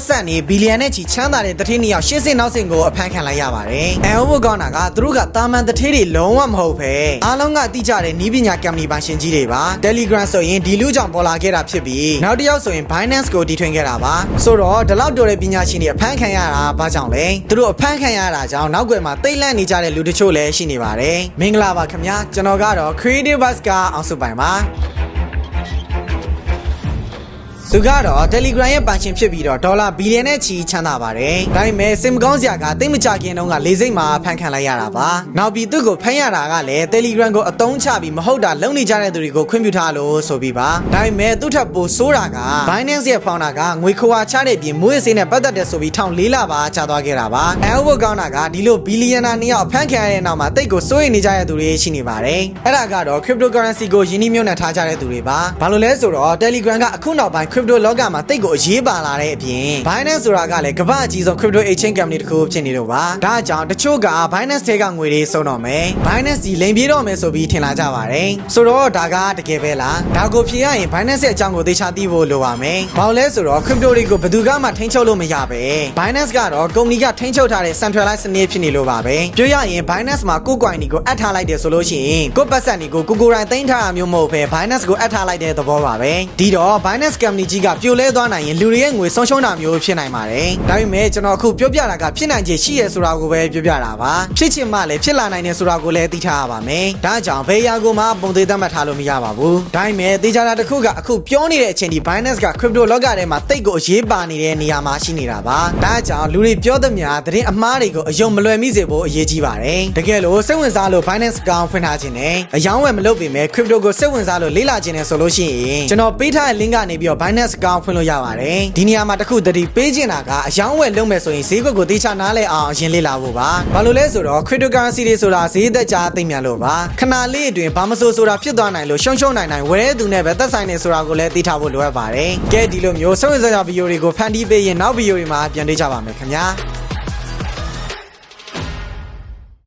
ပတ်စံနေဘီလီယံနဲ့ချီချမ်းသာတဲ့တထေးနှစ်ယောက်ရှင်းစင်နောက်စင်ကိုအဖမ်းခံလိုက်ရပါတယ်။အဲဟိုဘကောင်းတာကသူတို့ကတာမန်တထေးတွေလုံးဝမဟုတ်ပဲအားလုံးကတိကျတဲ့နီးပညာကမ္ပဏီပိုင်ရှင်ကြီးတွေပါ။ Telegram ဆိုရင်ဒီလူကြောင့်ပေါ်လာခဲ့တာဖြစ်ပြီးနောက်တစ်ယောက်ဆိုရင် Binance ကိုတီထွင်ခဲ့တာပါ။ဆိုတော့ဒီလောက်တော်တဲ့ပညာရှင်တွေအဖမ်းခံရတာဘာကြောင့်လဲ။သူတို့အဖမ်းခံရတာကြောင့်နောက်ွယ်မှာတိတ်လန့်နေကြတဲ့လူတချို့လည်းရှိနေပါတယ်။မင်္ဂလာပါခင်ဗျာကျွန်တော်ကတော့ Creative Bus ကအောင်စုပိုင်ပါ။ သူကတော့ Telegram ရဲ့ပန်ရှင်ဖြစ်ပြီးတော့ဒေါ်လာဘီလီယံနဲ့ချီချမ်းသာပါတယ်။ဒါပေမဲ့စင်မကောင်းစရာကတိတ်မကြခင်တုန်းကလေးစိတ်မှာဖန်ခံလိုက်ရတာပါ။နောက်ပြီးသူ့ကိုဖမ်းရတာကလည်း Telegram ကိုအသုံးချပြီးမဟုတ်တာလုံနေကြတဲ့သူတွေကိုခွင့်ပြုထားလို့ဆိုပြီးပါ။ဒါပေမဲ့သူ့ထပ်ပိုဆိုးတာက Binance ရဲ့ founder ကငွေခွာချတဲ့ပြင်မွေးစေးနဲ့ပတ်သက်တဲ့ဆိုပြီးထောင်၄လပါချသွားခဲ့တာပါ။အဲဟုတ်ကောင်းတာကဒီလိုဘီလီယံနာနှစ်ယောက်ဖမ်းခံရတဲ့နောက်မှာတိတ်ကိုစိုးရိမ်နေကြတဲ့သူတွေရှိနေပါတယ်။အဲ့ဒါကတော့ cryptocurrency ကိုယင်းနှိမ့်မြုပ်နှံထားကြတဲ့သူတွေပါ။ဘာလို့လဲဆိုတော့ Telegram ကအခုနောက်ပိုင်း crypto လောကမှာတိတ်ကိုအရေးပါလာတဲ့အပြင် Binance ဆိုတာကလည်းကမ္ဘာအကြီးဆုံး crypto exchange company တစ်ခုဖြစ်နေတော့ပါဒါကြောင့်တချို့က Binance ထဲကငွေတွေစုံတော့မယ် Binance ဒီလိမ်ပြေးတော့မယ်ဆိုပြီးထင်လာကြပါတယ်ဆိုတော့ဒါကတကယ်ပဲလားဒါကိုဖြေရရင် Binance ရဲ့အကြောင်းကိုသေချာသိဖို့လိုပါမယ်ဘာလို့လဲဆိုတော့ crypto တွေကိုဘယ်သူကမှထိန်းချုပ်လို့မရပဲ Binance ကတော့ကုမ္ပဏီကထိန်းချုပ်ထားတဲ့ centralized စနစ်ဖြစ်နေလို့ပါပဲပြောရရင် Binance မှာကိုယ် coin တွေကိုအပ်ထားလိုက်တယ်ဆိုလို့ရှိရင်ကိုယ့်ပတ်စံတွေကိုကိုကိုယ်တိုင်သိမ်းထားတာမျိုးမဟုတ်ဘဲ Binance ကိုအပ်ထားလိုက်တဲ့သဘောပါပဲဒီတော့ Binance company ကြီးကပြိုလဲသွားနိုင်ရင်လူတွေရဲ့ငွေဆုံးရှုံးတာမျိုးဖြစ်နိုင်ပါတယ်ဒါပေမဲ့ကျွန်တော်အခုပြောပြတာကဖြစ်နိုင်ခြေရှိရဆိုတာကိုပဲပြောပြတာပါဖြစ်ချင်မှလည်းဖြစ်လာနိုင်တယ်ဆိုတာကိုလည်းသိထားရပါမယ်ဒါကြောင့်ဘယ်ရာကိုမှပုံသေးသတ်မှတ်ထားလို့မရပါဘူးဒါပေမဲ့သေချာတာတစ်ခုကအခုပြောနေတဲ့အချိန်ဒီ Binance က crypto လောကထဲမှာတိတ်ကိုအရေးပါနေတဲ့နေရာမှာရှိနေတာပါဒါကြောင့်လူတွေပြောသမျှသတင်းအမှားတွေကိုအယုံမလွယ်မိစေဖို့အရေးကြီးပါတယ်တကယ်လို့စိတ်ဝင်စားလို့ Binance account ဖွင့်ထားခြင်းနဲ့အယောင်းဝယ်မလုပ်ပေမဲ့ crypto ကိုစိတ်ဝင်စားလို့လေ့လာခြင်းနဲ့ဆိုလို့ရှိရင်ကျွန်တော်ပေးထားတဲ့ link ကနေပြီးတော့ Binance account ဖွင့်လို့ရပါတယ်ဒီနေရာမှာတစ်ခုသတိပေးခြင်းတာကအယောင်းဝယ်လုပ်မယ်ဆိုရင်ဈေးကွက်ကိုသေချာနားလည်အောင်အရင်လေ့လာဖို့ပါဘာလို့လဲဆိုတော့ cryptocurrency တွေဆိုတာဈေးသက်ကြားသိမြန်လို့ပါခဏလေးအတွင်းဘာမဆိုဆိုတာဖြစ်သွားနိုင်လို့ရှုံရှုံနိုင်နိုင်ဝယ်တဲ့သူနဲ့ပဲသက်ဆိုင်နေဆိုတာကိုလည်းသိထားဖို့လိုအပ်ပါတယ်ကဲဒီလိုမျိုးစိတ်ဝင်စားစရာဗီဒီယိုတွေကိုဖန်တီးပေးရင်နောက်ဗီဒီယိုတွေမှာပြန်တွေ့ကြပါမယ်ခင်ဗျာ